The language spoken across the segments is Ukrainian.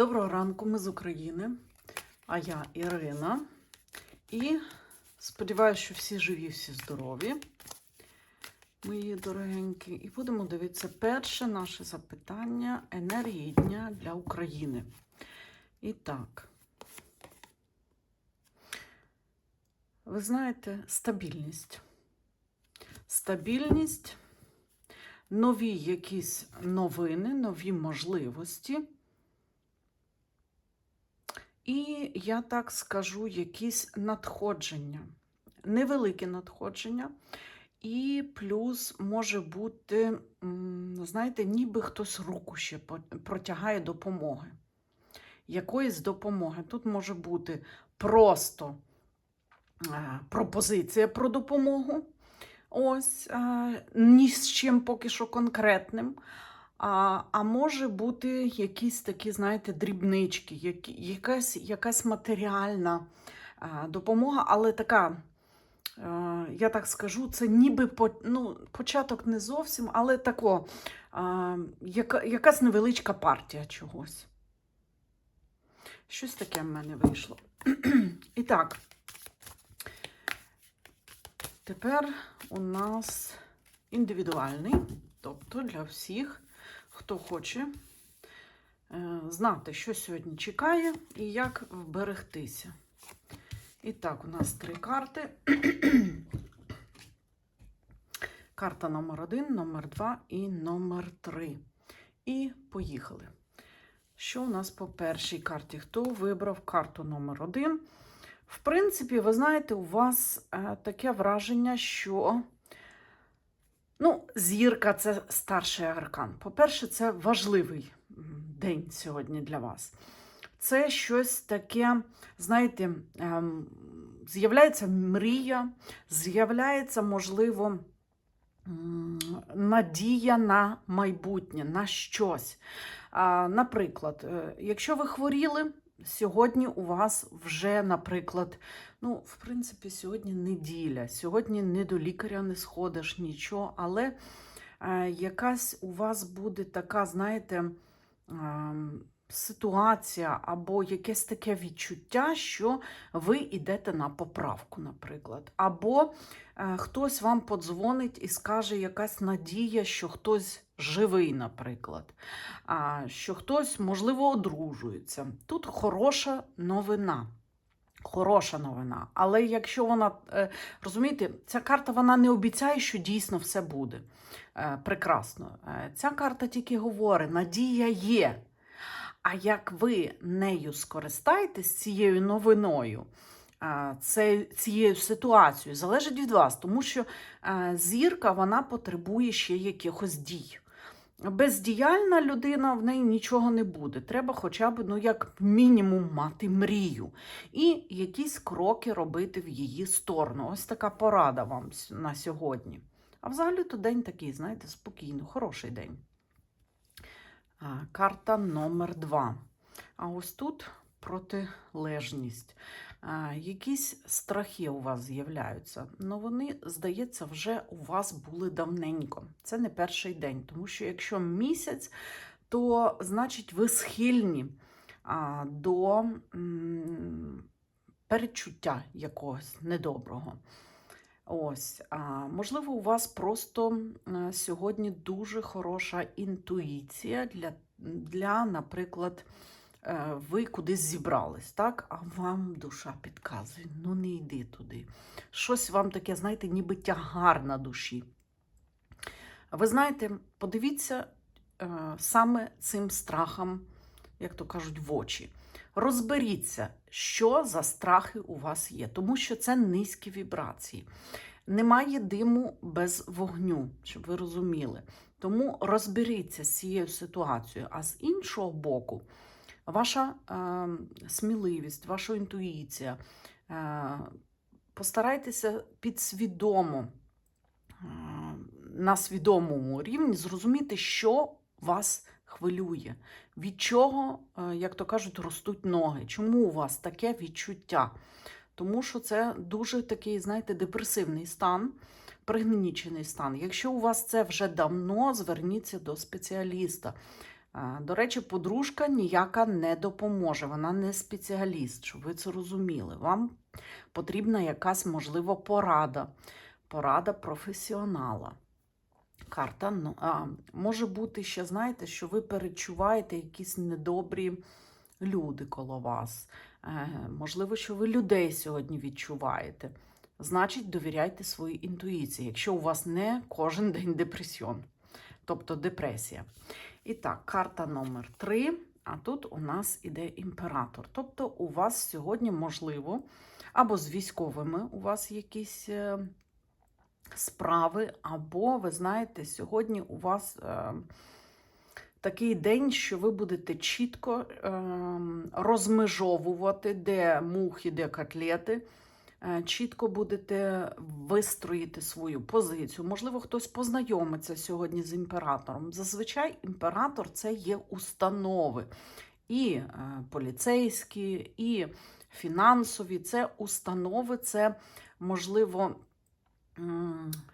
Доброго ранку, ми з України, а я Ірина. І сподіваюся, що всі живі, всі здорові, мої дорогенькі. І будемо дивитися перше наше запитання енергії дня для України. І так, ви знаєте, стабільність. Стабільність, нові якісь новини, нові можливості. І я так скажу, якісь надходження, невеликі надходження, і плюс може бути, знаєте, ніби хтось руку ще протягає допомоги. Якоїсь допомоги. Тут може бути просто е, пропозиція про допомогу. Ось, е, ні з чим поки що конкретним. А, а може бути якісь такі, знаєте, дрібнички, які, якась, якась матеріальна а, допомога, але така, е, я так скажу, це ніби по, ну, початок не зовсім, але тако, а, яка, якась невеличка партія чогось. Щось таке в мене вийшло. І так, тепер у нас індивідуальний, тобто для всіх хто хоче е, знати, що сьогодні чекає і як вберегтися. І так, у нас три карти. Карта номер один, номер два і номер три. І поїхали. Що у нас по першій карті? Хто вибрав карту номер один? В принципі, ви знаєте, у вас е, таке враження, що Ну, зірка це старший аркан. По-перше, це важливий день сьогодні для вас. Це щось таке, знаєте, ем, з'являється мрія, з'являється, можливо, надія на майбутнє, на щось. Наприклад, е, якщо ви хворіли, сьогодні у вас вже, наприклад, Ну, в принципі, сьогодні неділя. Сьогодні не до лікаря не сходиш нічого, але е, якась у вас буде така, знаєте, ситуація або якесь таке відчуття, що ви йдете на поправку, наприклад. Або е, хтось вам подзвонить і скаже якась надія, що хтось живий, наприклад, а, що хтось, можливо, одружується. Тут хороша новина. Хороша новина. Але якщо вона, е, розумієте, ця карта вона не обіцяє, що дійсно все буде е, прекрасно. Е, Ця карта тільки говорить, надія є. А як ви нею скористаєтесь цією новиною, цією ситуацією, залежить від вас, тому що е, зірка вона потребує ще якихось дій. Бездіяльна людина в неї нічого не буде. Треба хоча б, ну, як мінімум, мати мрію і якісь кроки робити в її сторону. Ось така порада вам на сьогодні. А взагалі то день такий, знаєте, спокійно, хороший день. Карта номер два. А ось тут протилежність. Якісь страхи у вас з'являються. Ну вони, здається, вже у вас були давненько. Це не перший день, тому що якщо місяць, то значить ви схильні до м, передчуття якогось недоброго. Ось, можливо, у вас просто е, сьогодні дуже хороша інтуїція для, для наприклад, е, ви кудись зібрались, так? А вам душа підказує, ну не йди туди. Щось вам таке, знаєте, ніби тягар на душі. Ви знаєте, подивіться е, саме цим страхам, як то кажуть, в очі. Розберіться, що за страхи у вас є, тому що це низькі вібрації. Немає диму без вогню, щоб ви розуміли. Тому розберіться з цією ситуацією. А з іншого боку, ваша е, сміливість, ваша інтуїція. Е, постарайтеся підсвідомо, е, на свідомому рівні зрозуміти, що вас хвилює, від чого, е, як то кажуть, ростуть ноги. Чому у вас таке відчуття? Тому що це дуже такий, знаєте, депресивний стан, пригнічений стан. Якщо у вас це вже давно, зверніться до спеціаліста. Е, До речі, подружка ніяка не допоможе, вона не спеціаліст, щоб ви це розуміли. Вам потрібна якась, можливо, порада, порада професіонала. Карта ну, а, може бути ще, знаєте, що ви перечуваєте якісь недобрі люди коло вас. Е, можливо, що ви людей сьогодні відчуваєте. Значить, довіряйте своїй інтуїції, якщо у вас не кожен день депресіон, тобто депресія. І так, карта номер 3, а тут у нас іде імператор. Тобто, у вас сьогодні можливо, або з військовими у вас якісь е, справи, або, ви знаєте, сьогодні у вас е, такий день, що ви будете чітко е, розмежовувати, де мухи, де котлети. Е, Чітко будете вистроїти свою позицію. Можливо, хтось познайомиться сьогодні з імператором. Зазвичай імператор це є установи. І е, поліцейські, і фінансові це установи, це можливо,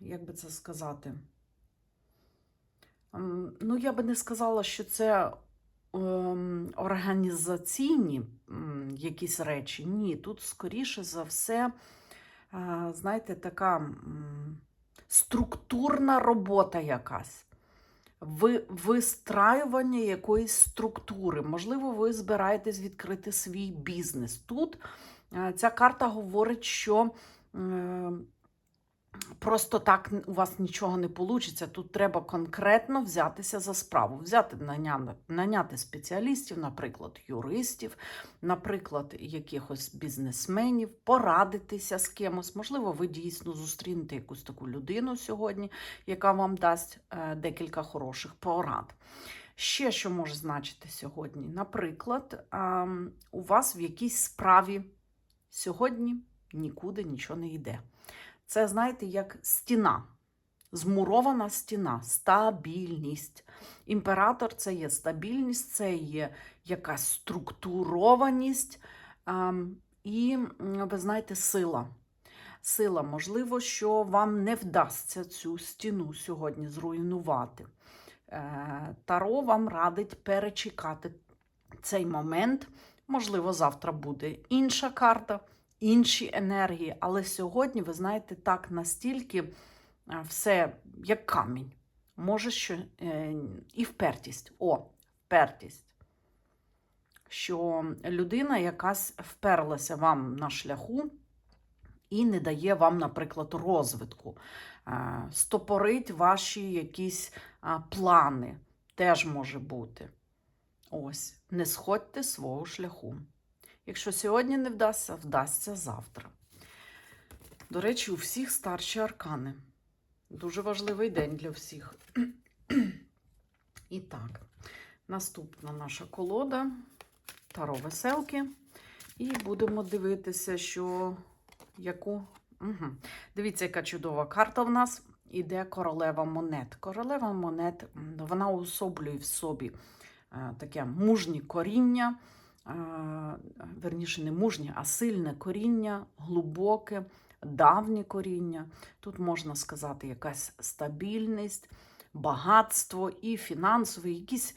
як би це сказати? Ну, я би не сказала, що це ем, організаційні якісь речі. Ні, тут скоріше за все, е, знаєте, така структурна робота якась. Ви, вистраювання якоїсь структури. Можливо, ви збираєтесь відкрити свій бізнес. Тут е, ця карта говорить, що е, просто так у вас нічого не вийде. Тут треба конкретно взятися за справу, взяти наняти, спеціалістів, наприклад, юристів, наприклад, якихось бізнесменів, порадитися з кимось. Можливо, ви дійсно зустрінете якусь таку людину сьогодні, яка вам дасть е, декілька хороших порад. Ще що може значити сьогодні? Наприклад, у вас в якійсь справі сьогодні нікуди нічого не йде. Це, знаєте, як стіна, змурована стіна, стабільність. Імператор це є стабільність, це є якась структурованість ем, і, ви знаєте, сила. Сила, можливо, що вам не вдасться цю стіну сьогодні зруйнувати. Е, Таро вам радить перечекати цей момент. Можливо, завтра буде інша карта, інші енергії, але сьогодні, ви знаєте, так настільки е, все як камінь. Може, що е, і впертість. О, впертість. Що людина якась вперлася вам на шляху і не дає вам, наприклад, розвитку. Е, Стопорить ваші якісь плани. Теж може бути. Ось, не сходьте свого шляху. Якщо сьогодні не вдасться, вдасться завтра. До речі, у всіх старші аркани. Дуже важливий день для всіх. І так, наступна наша колода Таро веселки. І будемо дивитися, що яку. Угу. Дивіться, яка чудова карта в нас. Іде королева монет. Королева монет вона уособлює в собі е, таке мужнє коріння, верніше, не мужнє, а сильне коріння, глибоке, давнє коріння. Тут можна сказати, якась стабільність, багатство і фінансові, якісь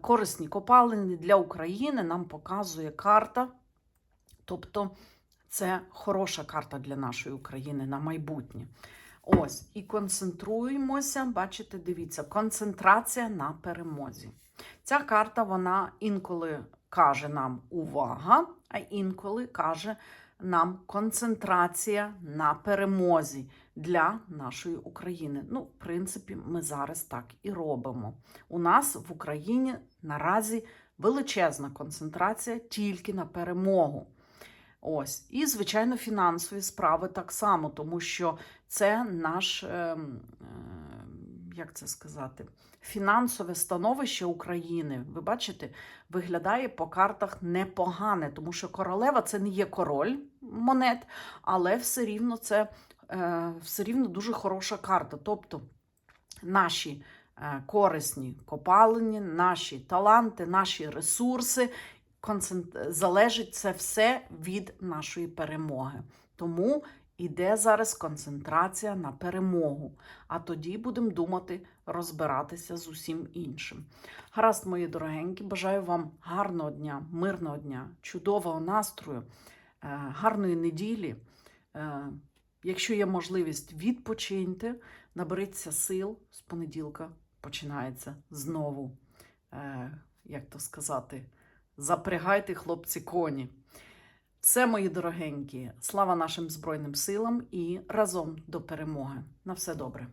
корисні копалини для України нам показує карта. Тобто це хороша карта для нашої України на майбутнє. Ось, і концентруємося, бачите, дивіться, концентрація на перемозі. Ця карта, вона інколи каже нам увага, а інколи каже нам концентрація на перемозі для нашої України. Ну, в принципі, ми зараз так і робимо. У нас в Україні наразі величезна концентрація тільки на перемогу. Ось. І, звичайно, фінансові справи так само, тому що це наш, е, е, як це сказати, фінансове становище України. Ви бачите, виглядає по картах непогане, тому що королева це не є король монет, але все рівно це е, все рівно дуже хороша карта. Тобто наші е, корисні копалини, наші таланти, наші ресурси залежить це все від нашої перемоги. Тому іде зараз концентрація на перемогу. А тоді будемо думати розбиратися з усім іншим. Гаразд, мої дорогенькі, бажаю вам гарного дня, мирного дня, чудового настрою, е, гарної неділі. Е, Якщо є можливість, відпочиньте, наберіться сил з понеділка. Починається знову, е, як то сказати, запрягайте, хлопці, коні. Все, мої дорогенькі, слава нашим Збройним силам і разом до перемоги. На все добре.